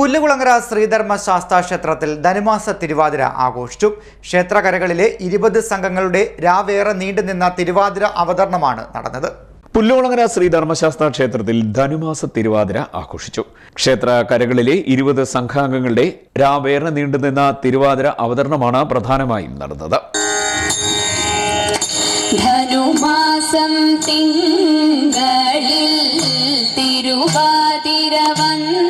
പുല്ലുകുളങ്ങര ശ്രീധർമ്മ ശാസ്താ ക്ഷേത്രത്തിൽ ധനുമാസ തിരുവാതിര ആഘോഷിച്ചു. ക്ഷേത്രകരകളിലെ ഇരുപത് സംഘങ്ങളുടെ രാവേറെ നീണ്ടുനിന്ന തിരുവാതിര അവതരണമാണ് നടന്നത്. പുല്ലുകുളങ്ങര ശ്രീധർമ്മശാസ്ത്ര ക്ഷേത്രത്തിൽ ധനുമാസ തിരുവാതിര ആഘോഷിച്ചു. ക്ഷേത്ര കരകളിലെ ഇരുപത് സംഘാംഗങ്ങളുടെ രാവേറെ നീണ്ടുനിന്ന തിരുവാതിര അവതരണമാണ് പ്രധാനമായും നടന്നത്. ധനുമാസം തിങ്കളിൽ തിരുവാതിര വന്നല്ലോ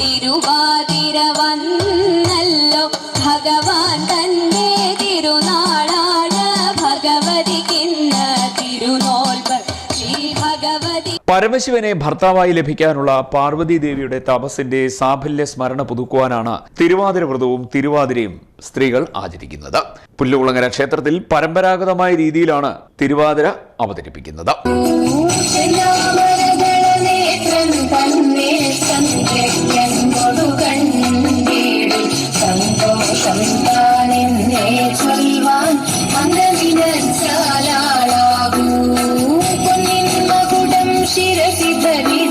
പരമശിവനെ ഭർത്താവായി ലഭിക്കാനുള്ള പാർവതി ദേവിയുടെ തപസിന്റെ സാഫല്യ സ്മരണ പുതുക്കുവാനാണ് തിരുവാതിര വ്രതവും തിരുവാതിരയും സ്ത്രീകൾ ആചരിക്കുന്നത്. പുല്ലുകുളങ്ങര ക്ഷേത്രത്തിൽ പരമ്പരാഗതമായ രീതിയിലാണ് തിരുവാതിര അവതരിപ്പിക്കുന്നത്. ಧರಿಧರಿ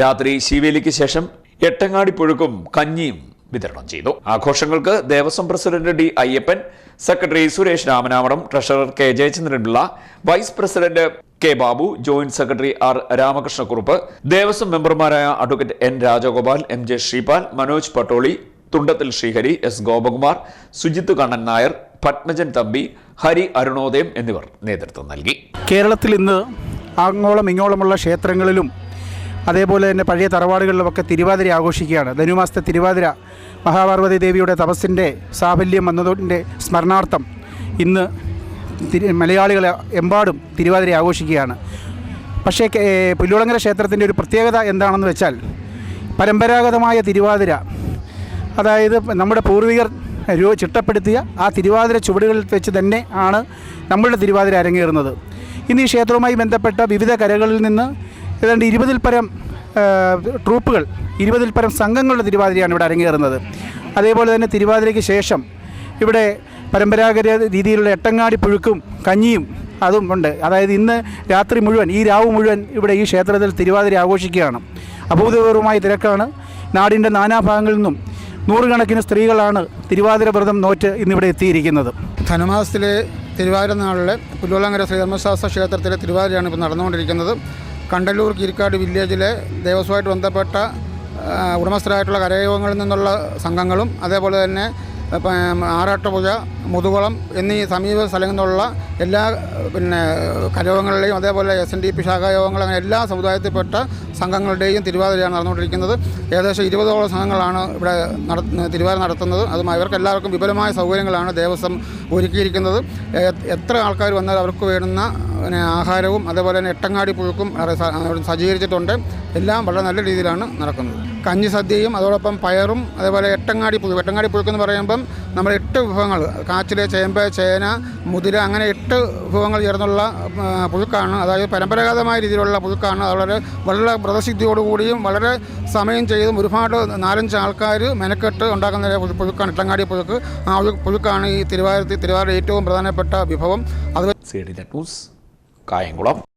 രാത്രി ശിവേലിക്ക് ശേഷം എട്ടങ്ങാടി പുഴുക്കും കഞ്ഞിയും വിതരണം ചെയ്തു. ആഘോഷങ്ങൾക്ക് Devaswom president D Ayyappan secretary Suresh Ramanamadam treasurer K Jayachandran Pillai vice president K Babu joint secretary R Ramakrishna Kurup Devaswom മെമ്പർമാരായ advocate N Rajagopal M J Sreepal Manoj Pattoli Thundathil Sreehari S Gopakumar Sujith Kannan Nair Padmajan Thampi Hari Arunodayam എന്നിവർ നേതൃത്വം നൽകി. കേരളത്തിൽ ഇന്ന് അങ്ങോളം ഇങ്ങോളമുള്ള ക്ഷേത്രങ്ങളിലും അതേപോലെ തന്നെ പഴയ തറവാടുകളിലുമൊക്കെ തിരുവാതിര ആഘോഷിക്കുകയാണ്. ധനുമാസത്തെ തിരുവാതിര മഹാപാർവതി ദേവിയുടെ തപസ്സിന്റെ സാഫല്യം വന്നതിന്റെ സ്മരണാർത്ഥം ഇന്ന് തിരു മലയാളികൾ എമ്പാടും തിരുവാതിര ആഘോഷിക്കുകയാണ്. പക്ഷേ പുല്ലുളങ്ങര ക്ഷേത്രത്തിന്റെ ഒരു പ്രത്യേകത എന്താണെന്ന് വെച്ചാൽ പരമ്പരാഗതമായ തിരുവാതിര അതായത് നമ്മുടെ പൂർവികർ ചിട്ടപ്പെടുത്തിയ ആ തിരുവാതിര ചുവടുകളിൽ വെച്ച് തന്നെ ആണ് നമ്മളുടെ തിരുവാതിര അരങ്ങേറുന്നത്. ഇന്ന് ഈ ക്ഷേത്രവുമായി ബന്ധപ്പെട്ട വിവിധ കരകളിൽ നിന്ന് ഏതാണ്ട് ഇരുപതിൽ പരം ട്രൂപ്പുകൾ ഇരുപതിൽ പരം സംഘങ്ങളുടെ തിരുവാതിരയാണ് ഇവിടെ അരങ്ങേറുന്നത്. അതേപോലെ തന്നെ തിരുവാതിരയ്ക്ക് ശേഷം ഇവിടെ പരമ്പരാഗത രീതിയിലുള്ള എട്ടങ്ങാടി പുഴുക്കും കഞ്ഞിയും അതും ഉണ്ട്. അതായത് ഇന്ന് രാത്രി മുഴുവൻ ഈ രാവ് മുഴുവൻ ഇവിടെ ഈ ക്ഷേത്രത്തിൽ തിരുവാതിര ആഘോഷിക്കുകയാണ്. അഭൂതപൂർവമായ തിരക്കാണ്. നാടിന്റെ നാനാഭാഗങ്ങളിൽ നിന്നും നൂറുകണക്കിന് സ്ത്രീകളാണ് തിരുവാതിര വ്രതം നോറ്റ് ഇന്നിവിടെ എത്തിയിരിക്കുന്നത്. ധനുമാസത്തിലെ തിരുവാതിര നാളിലെ പുല്ലോളങ്കര ശ്രീധർമ്മശാസ്ത്ര ക്ഷേത്രത്തിലെ തിരുവാതിരയാണ് ഇപ്പോൾ നടന്നുകൊണ്ടിരിക്കുന്നത്. കണ്ടല്ലൂർ കിരിക്കാട് വില്ലേജിലെ ദേവസ്വമായിട്ട് ബന്ധപ്പെട്ട ഉടമസ്ഥരായിട്ടുള്ള കരയോഗങ്ങളിൽ നിന്നുള്ള സംഘങ്ങളും അതേപോലെ തന്നെ ആറാട്ടുപുഴ മുതുകുളം എന്നീ സമീപ സ്ഥലങ്ങളിൽ നിന്നുള്ള എല്ലാ പിന്നെ കരയോഗങ്ങളിലെയും അതേപോലെ എസ് എൻ ഡി പി ശാഖായോഗങ്ങൾ അങ്ങനെ എല്ലാ സമുദായത്തിൽപ്പെട്ട സംഘങ്ങളുടെയും തിരുവാതിരയാണ് നടന്നുകൊണ്ടിരിക്കുന്നത്. ഏകദേശം ഇരുപതോളം സംഘങ്ങളാണ് ഇവിടെ നട തിരുവാതിര നടത്തുന്നത്. അതും അവർക്ക് എല്ലാവർക്കും വിപുലമായ സൗകര്യങ്ങളാണ് ദേവസ്വം ഒരുക്കിയിരിക്കുന്നത്. എത്ര ആൾക്കാർ വന്നാൽ അവർക്ക് വേണ്ടുന്ന പിന്നെ ആഹാരവും അതേപോലെ തന്നെ എട്ടങ്ങാടി പുഴുക്കും സജ്ജീകരിച്ചിട്ടുണ്ട് എല്ലാം വളരെ നല്ല രീതിയിലാണ് നടക്കുന്നത്. കഞ്ഞി സദ്യയും അതോടൊപ്പം പയറും അതേപോലെ എട്ടങ്ങാടി പുഴു എട്ടങ്ങാടി പുഴുക്ക് എന്ന് പറയുമ്പം നമ്മൾ എട്ട് വിഭവങ്ങൾ കാച്ചിൽ ചേമ്പ് ചേന മുതിര അങ്ങനെ എട്ട് വിഭവങ്ങൾ ചേർന്നുള്ള പുഴുക്കാണ്. അതായത് പരമ്പരാഗതമായ രീതിയിലുള്ള പുഴുക്കാണ്. വളരെ വളരെ വ്രതസിദ്ധിയോടുകൂടിയും വളരെ സമയം ചെയ്തും ഒരുപാട് നാലഞ്ച് ആൾക്കാർ മെനക്കെട്ട് ഉണ്ടാക്കുന്ന പുഴു- പുഴുക്കാണ്. എട്ടങ്ങാടി പുഴുക്ക്. ആ പുഴുക്കാണ് ഈ തിരുവാതിരത്തിൽ തിരുവാതിര ഏറ്റവും പ്രധാനപ്പെട്ട വിഭവം. അത് കായംകുളം.